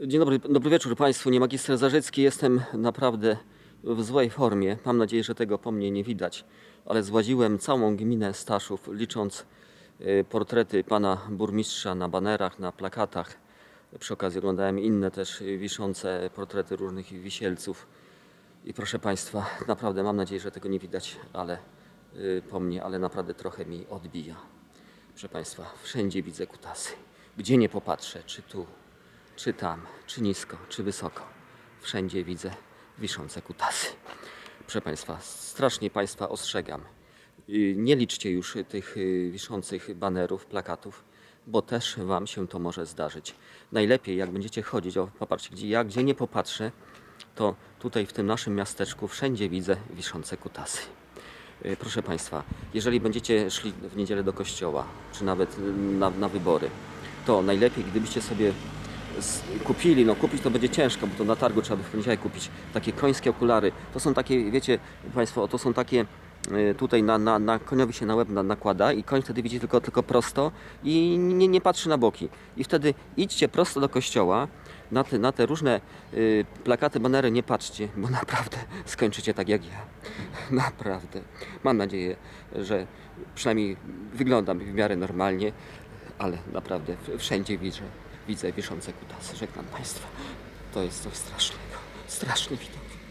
Dzień dobry, dobry wieczór Państwu. Nie magister Zarzycki. Jestem naprawdę w złej formie. Mam nadzieję, że tego po mnie nie widać, ale złaziłem całą gminę Staszów, licząc y, portrety pana burmistrza na banerach, na plakatach. Przy okazji oglądałem inne też wiszące portrety różnych wisielców. I proszę Państwa, naprawdę mam nadzieję, że tego nie widać, ale y, po mnie, ale naprawdę trochę mi odbija. Proszę Państwa, wszędzie widzę kutasy. Gdzie nie popatrzę, czy tu, czy tam, czy nisko, czy wysoko. Wszędzie widzę wiszące kutasy. Proszę Państwa, strasznie Państwa ostrzegam. Y, Nie liczcie już tych y, wiszących banerów, plakatów, bo też Wam się to może zdarzyć. Najlepiej, jak będziecie chodzić, o popatrzcie, gdzie ja gdzie nie popatrzę, to tutaj w tym naszym miasteczku wszędzie widzę wiszące kutasy. Y, Proszę Państwa, jeżeli będziecie szli w niedzielę do kościoła, czy nawet na, na wybory, to najlepiej, gdybyście sobie kupili, no kupić to będzie ciężko, bo to na targu trzeba by w poniedziałek kupić, takie końskie okulary. To są takie, wiecie Państwo, to są takie, y, tutaj na, na, na koniowi się na łeb na, nakłada i koń wtedy widzi tylko, tylko prosto i nie, nie patrzy na boki. I wtedy idźcie prosto do kościoła, na te, na te różne y, plakaty, banery nie patrzcie, bo naprawdę skończycie tak jak ja. Naprawdę. Mam nadzieję, że przynajmniej wyglądam w miarę normalnie, ale naprawdę wszędzie widzę, widzę wiszące kutasy. Żegnam Państwa. To jest coś strasznego. Straszny widok.